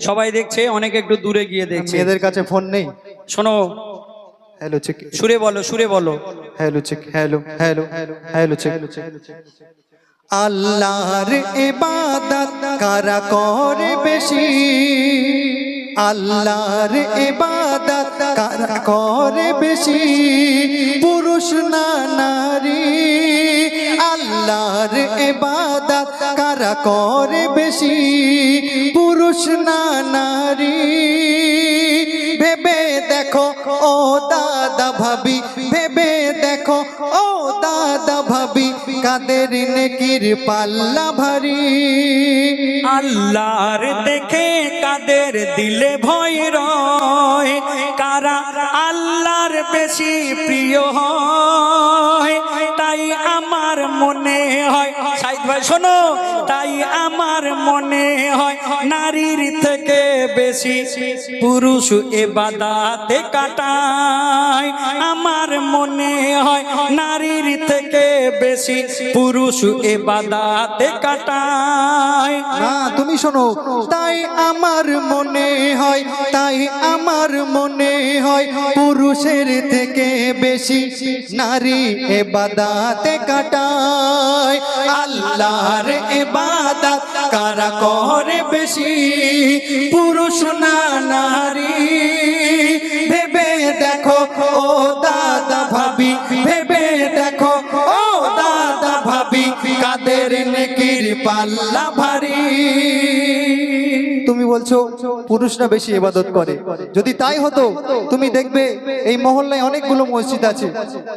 সবাই দেখছে অনেকে একটু দূরে গিয়ে দেখছে। এদের কাছে ফোন নেই। শোনো। Hello check. সুরে বলো সুরে বলো। Hello check. Hello hello hello check. আল্লাহর ইবাদত কারা করে বেশি? আল্লাহর ইবাদত কারা করে বেশি? পুরুষ না নারী? আল্লাহর ইবাদত কারা করে বেশি? পুরুষ না নারী? ভেবে দেখো, ও দাদা ভাবি, ভেবে দেখো, ও দাদা ভাবি, কাদের নেকির পাল্লা ভারী? আল্লাহর দেখে কাদের দিলে ভয় রয়? কারা আল্লাহর বেশি প্রিয় হয়? মনে হয় ভাই শোনো। তাই আমার মনে হয় নারীর থেকে বেশি পুরুষ এ বাদাতে কাটায়। আমার মনে হয় নারীর থেকে বেশি পুরুষ এ বাদাতে কাটায়। না তুমি শোনো। তাই আমার মনে হয় তাই আমার মনে হয় পুরুষের থেকে বেশি নারী এ এবাদাতে কাটায়। আল্লাহর ইবাদত কারা করে বেশি? পুরুষ না নারী? ভেবে দেখো, ও দাদা ভাবি, ভেবে দেখো, ও দাদা ভাবি, কাদের নেকির পাল্লা ভারী? বলছো পুরুষরা বেশি ইবাদত করে। যদি তাই হতো তুমি দেখবে এই মহল্লায় অনেকগুলো মসজিদ আছে।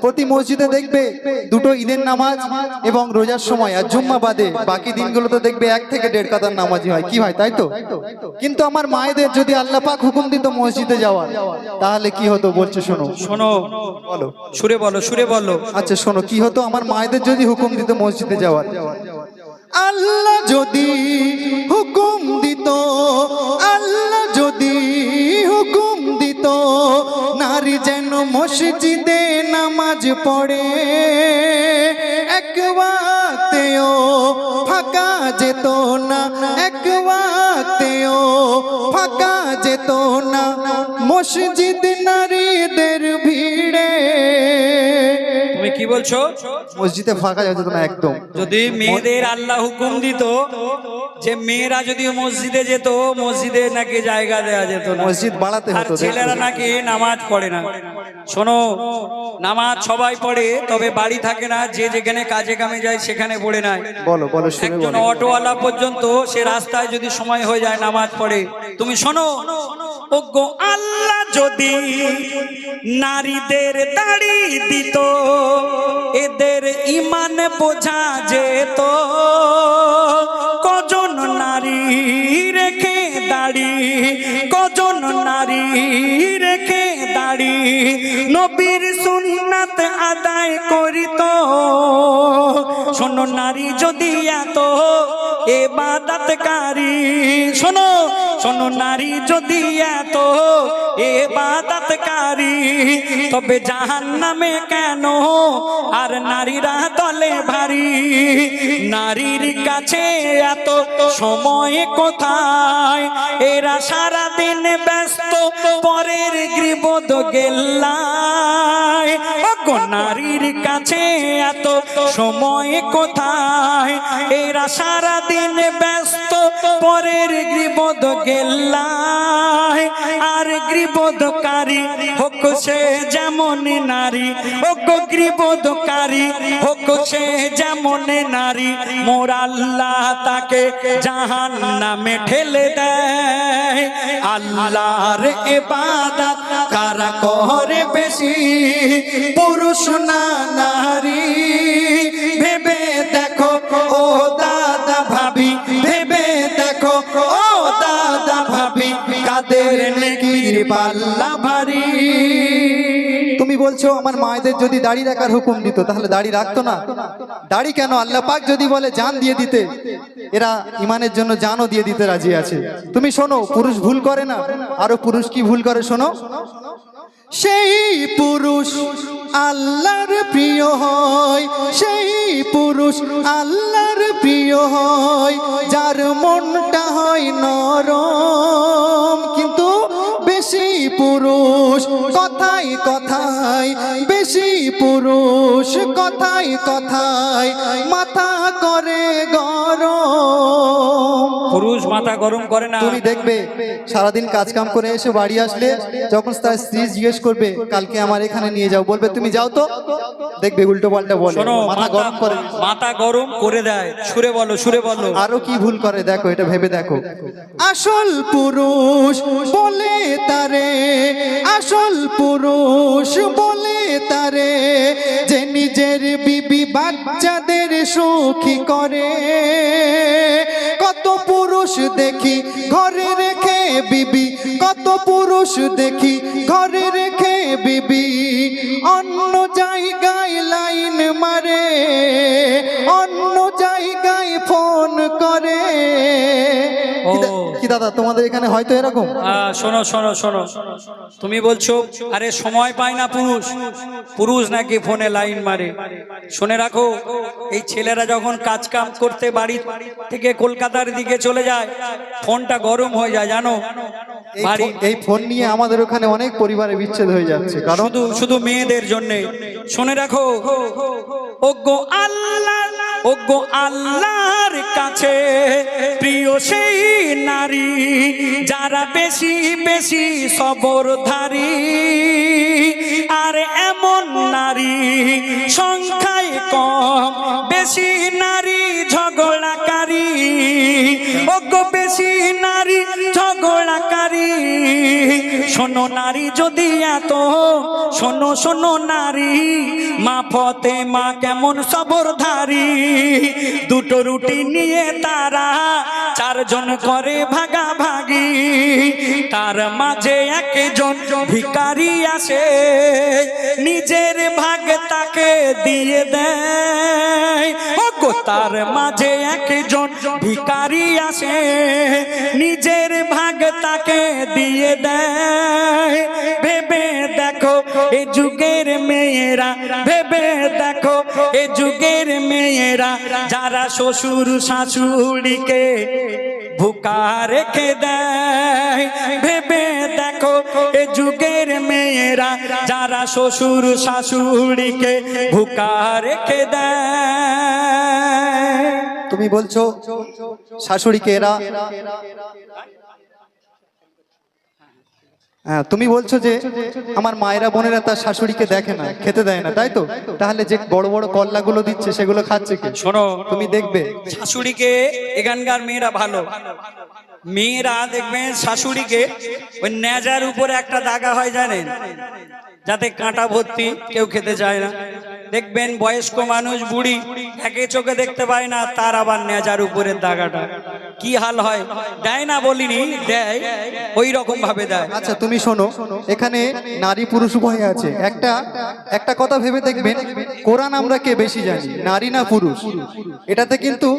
প্রতি মসজিদে দেখবে দুটো ঈদের নামাজ এবং রোজার সময় আর জুম্মা বাদে বাকি দিনগুলো তো দেখবে এক থেকে দেড় কাতার নামাজি হয়। কি হয় তাই তো? কিন্তু আমার মায়েদের যদি আল্লাহ পাক হুকুম দিত মসজিদে যাওয়ার তাহলে কি হতো বলছো শোনো? শোনো বলো। সুরে বলো সুরে বলো। আচ্ছা শোনো কি হতো? আমার মায়েদের যদি হুকুম দিত মসজিদে যাওয়ার আল্লাহ যদি হুকুম দিত, আল্লাহ যদি হুকুম দিত, নারী যেন মসজিদে নামাজ পড়ে, এক ওয়াক্তেও ফাঁকা যেত না, এক ওয়াক্তেও ফাঁকা যেত না, মসজিদ নারীদের ভিড়ে। তুমি কি বলছো? মসজিদে ফাঁকা যেত না একদম। যদি মেয়েদের আল্লাহ হুকুম দিত যে মেয়েরা যদি মসজিদে যেত মসজিদে নাকি জায়গা দেওয়া যেত মসজিদ বাড়াতে হতো ছেলেরা নাকি নামাজ পড়ে না। শোনো নামাজ সবাই পড়ে তবে বাড়ি থাকে না যে যেখানে কাজে কামে যায় সেখানে পড়ে না। বলো বলো একজন অটোওয়ালা পর্যন্ত সে রাস্তায় যদি সময় হয়ে যায় নামাজ পড়ে। তুমি শোনো ওগো আল্লাহ যদি নারীদের দাড়ি দিত ইমান বোঝা যেত। কজন নারী রেখে দাড়ি, কজন নারী রেখে দাড়ি, নবীর সুন্নাত আদায় করিত। শোনো নারী যদি এত এবাদাতকারী, শোনো শোনো নারী যদি এত এবাদাতকারী তবে জাহান নামে কেন? আর নারীরা দলে ভারী। নারীর কাছে এত সময় কোথায়? এরা সারা দিন ব্যস্ত, পরের গৃবদ গেল্লায়। নারীর কাছে এত সময় কোথায়? এরা সারা দিন ব্যস্ত, পরের গৃবদ গেল্লায় আর গৃবদকারী হোক সে যেমন নারী ওগো গৃবদকারী হোক সে যেমন নারী, মোর আল্লাহ তাকে জাহান নামে ঠেলে দেয়। আল্লাহর ইবাদত কারা করে বেশি? পুরুষ না নারী? ভেবে দেখো, ও পাল্লা ভারী। তুমি বলছো, আমার মায়েদের যদি দাড়ি রাখার হুকুম দিত, তাহলে দাড়ি রাখতো না? দাড়ি কেন? আল্লাহ পাক যদি বলে, জান দিয়ে দিতে। এরা ইমানের জন্য জানও দিয়ে দিতে রাজি আছে। তুমি শোনো, পুরুষ ভুল করে না? আরও পুরুষ কি ভুল করে শোনো? সেই পুরুষ আল্লাহর প্রিয় হয়, সেই পুরুষ আল্লাহর প্রিয় হয়, যার মনটা হয় নরম। Tempo. কথায় বেশি পুরুষ কথায় কথায় মাথা করে গরম। পুরুষ মাথা গরম করে না। তুমি দেখবে সারাদিন কাজ কাম করে এসে বাড়ি আসলে যখন তার স্ত্রী জিজ্ঞেস করবে কালকে আমার এখানে নিয়ে যাও। বলবে তুমি যাও তো। দেখবে উল্টো পাল্টা বলে মাথা গরম করে মাথা গরম করে দেয়। সুরে বলো সুরে বলো। আরও কি ভুল করে দেখো এটা ভেবে দেখো। আসল পুরুষ বলে তারে আসল পুরুষ বলে তারে, যে নিজের বিবি বাচ্চাদের সুখী করে। কত পুরুষ দেখি ঘরে রেখে বিবি, কত পুরুষ দেখি ঘরে রেখে বিবি। কি দাদা তোমাদের এখানে হয়তো এরকম? শোনো শোনো শোনো। তুমি বলছো আরে সময় পায় না পুরুষ। পুরুষ নাকি ফোনে লাইন মারে। শুনে রাখো এই ছেলেরা যখন কাজ কাম করতে বাড়ি থেকে কলকাতার দিকে চলে যায় ফোনটা গরম হয়ে যায় জানো? এই বাড়ি ফোন- এই ফোন নিয়ে আমাদের ওখানে অনেক পরিবারে বিচ্ছেদ হয়ে যাচ্ছে কারণ শুধু শুধু মেয়েদের জন্য। শুনে রাখো ওগো আল্লাহ ওগো আল্লাহর কাছে প্রিয় সেই নারী, যারা বেশি বেশি সবরধারী। আর এমন নারী সংখ্যায় কম, বেশি নারী ঝগড়াকারী। ওগো বেশি নারী ঝগড়াকারী। শোনো নারী যদি এত, শোনো শোনো নারী, মা ফতে মা কেমন সবরধারী। দুটো রুটি নিয়ে তারা চারজন করে ভাগাভাগি। তার মাঝে একজন ভিকারি আসে, নিজের ভাগ তাকে দিয়ে দেয়। তার মাঝে একজন ভিকারি আসে, নিজের ভাগ তাকে দিয়ে দেয়। ভেবে দেখো, এ যুগের মেয়েরা, ভেবে দেখো, এ যুগের মেয়েরা, যারা শ্বশুর শাশুড়িকে ভুকা রেখে দেয়। ভেবে দেখো, এ যুগের মেয়েরা, যারা শ্বশুর শাশুড়িকে ভুকা রেখে দেয়। তুমি বলছো, শাশুড়িকে এরা তুমি বলছো যে আমার মায়েরা বোনেরা তার শাশুড়িকে দেখে না খেতে দেয় না তাই তো? তাহলে যে বড় বড় কল্লাগুলো দিচ্ছে সেগুলো খাচ্ছে কি? শোনো তুমি দেখবে। শাশুড়িকে এখানকার মেয়েরা ভালো। মেয়েরা দেখবেন শাশুড়িকে ওই নেজার উপরে একটা দাগা হয় জানেন? যাতে কাঁটা ভর্তি কেউ খেতে চায় না। দেখবেন বয়স্ক মানুষ বুড়ি একে চোখে দেখতে পায় না, তার আবার নেজার উপরের দাগাটা। কি হাল হয়? দেয় না বলিনি, দেয় ওই রকম ভাবে দেয়। আচ্ছা তুমি শোনো, এখানে নারী পুরুষ উভয় আছে। একটা একটা কথা ভেবে দেখবেন, কোরআন আমরা কে বেশি জানি, নারী না পুরুষ? এটাতে কিন্তু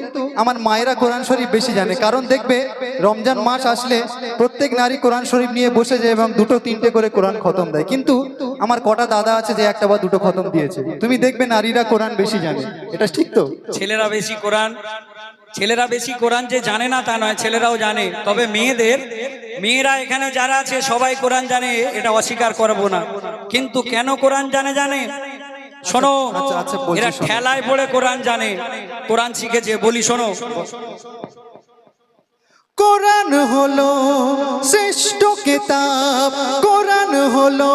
আমার মায়েরা কোরআন শরীফ বেশি জানে। কারণ দেখবে, রমজান মাস আসলে প্রত্যেক নারী কোরআন শরীফ নিয়ে বসে যায় এবং দুটো তিনটে করে কোরআন খতম দেয়। কিন্তু আমার কটা দাদা আছে যে একটা বা দুটো খতম দিয়েছে। তুমি দেখবে নারীরা কোরআন বেশি জানে। এটা ঠিক তো? ছেলেরা বেশি কোরআন। ছেলেরা বেশি কোরআন যে জানে না তা নয় ছেলেরাও জানে। তবে মেয়েদের মেয়েরা এখানে যারা আছে সবাই কোরআন জানে এটা অস্বীকার করব না। কিন্তু কেন কোরআন জানে জানে? শোনো আচ্ছা, আচ্ছা, এরা। ঠেলায় পড়ে কোরআন জানে। কোরআন শিখেছে বলি শোনো। কোরআন হলো শ্রেষ্ঠ কেতাব, কোরআন হলো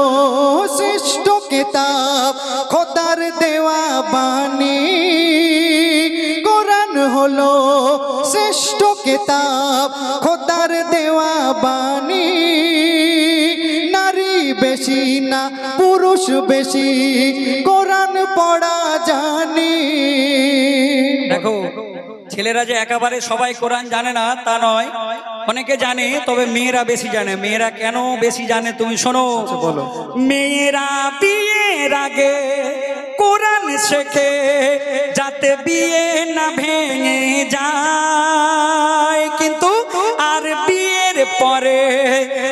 শ্রেষ্ঠ কেতাব, খোদার দেওয়া বাণী। কোরআন হলো শ্রেষ্ঠ কেতাব, খোদার দেওয়া বাণী। নারী বেশি না, পুরুষ বেশি, কোরআন পড়া জানি। দেখো ছেলেরা যে একেবারে সবাই কোরআন জানে না তা নয়। অনেকে জানে তবে মেয়েরা বেশি জানে। মেয়েরা কেন বেশি জানে তুমি শোনো। বলো। মেয়েরা বিয়ের আগে কোরআন শেখে যাতে বিয়ে না ভেঙে যায়। কিন্তু আর বিয়ের পরে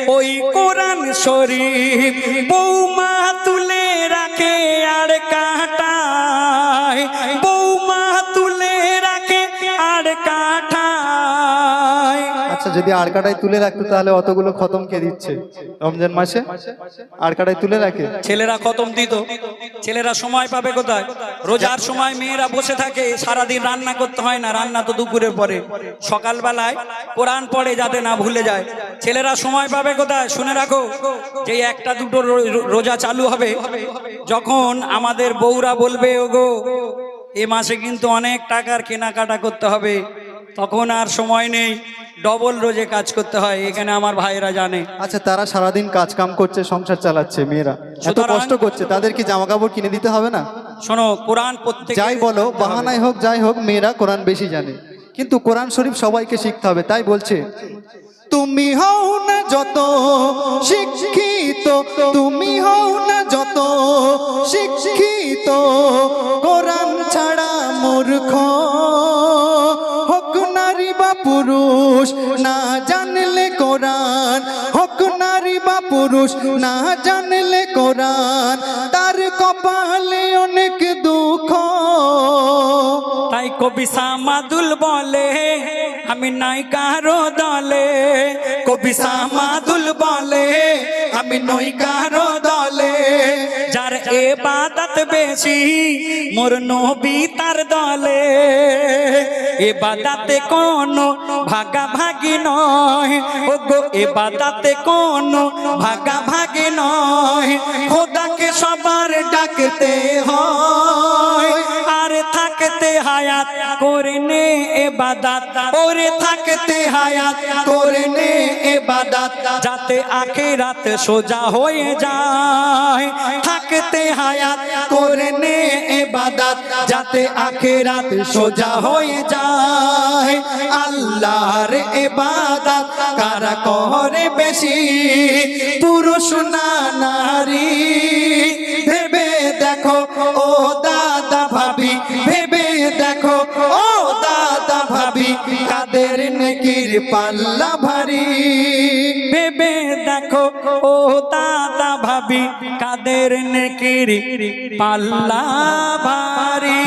ওই কোরআন শরীফ বৌমা তুলে আর যদি আড়কাটায় তুলে রাখতো, তাহলে অতগুলো খতম কে দিচ্ছে? রমজান মাসে? আড়কাটায় তুলে রাখে? ছেলেরা খতম দিত। ছেলেরা সময় পাবে কোথায়? রোজার সময় মেয়েরা বসে থাকে, সারাদিন রান্না করতে হয় না, রান্না তো দুপুরে পরে। সকালবেলায় কোরআন পড়ে যাতে না ভুলে যায়। ছেলেরা সময় পাবে কোথায়? শুনে রাখো, যে একটা দুটো রোজা চালু হবে। যখন আমাদের বউরা বলবে, ওগো, এ মাসে কিন্তু অনেক টাকার কেনাকাটা করতে হবে। তখন আর সময় নেই। ডবল রোজে কাজ করতে হয় এখানে আমার ভাইরা জানে। আচ্ছা তারা সারাদিন কাজ কাম করছে সংসার চালাচ্ছে মেয়েরা। এত কষ্ট করছে তাদের কি জামা কাপড় কিনে দিতে হবে না? শোনো কোরআন প্রত্যেক যাই বলো বাহানায় হোক যাই হোক মেয়েরা কোরআন বেশি জানে। কিন্তু কোরআন শরীফ সবাইকে শিখতে হবে তাই বলছে। তুমি হও না যত শিক্ষিত তুমি হও না যত শিক্ষিত। কোরআন পুরুষ, না জানলে কোরআন। হোক নারী বা পুরুষ, না জানলে কোরআন। তার কপালে অনেক দুঃখ। তাই কবি সামাদুল বলে, আমি নাই কারও দলে। কবি সামাদুল বলে, আমি নই কারও দলে। যার এ বাদাত বেশি, মোর নবী তার দলে। এ কোন ভাগা ভাগি নয় ও গো এ কোন ভাগা ভাগি নয়। খোদাকে সবার ডাকতে হয়। হায়াত করে নে এবাদাত ওরে থাকতে হায়াত করে নে এবাদাত। যাতে আখেরাত সোজা হয়ে যায়, থাকতে হায়াত করে নে এবাদাত। যাতে আখেরাত সোজা হয়ে যায়, আল্লাহর এবাদাত কারা করে বেশি? পুরুষ না নারী পাল্লা ভারী। ভেবে দেখো ও দাদা ভাবি কাদের নেকির পাল্লা ভারী।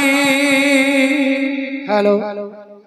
হ্যালো।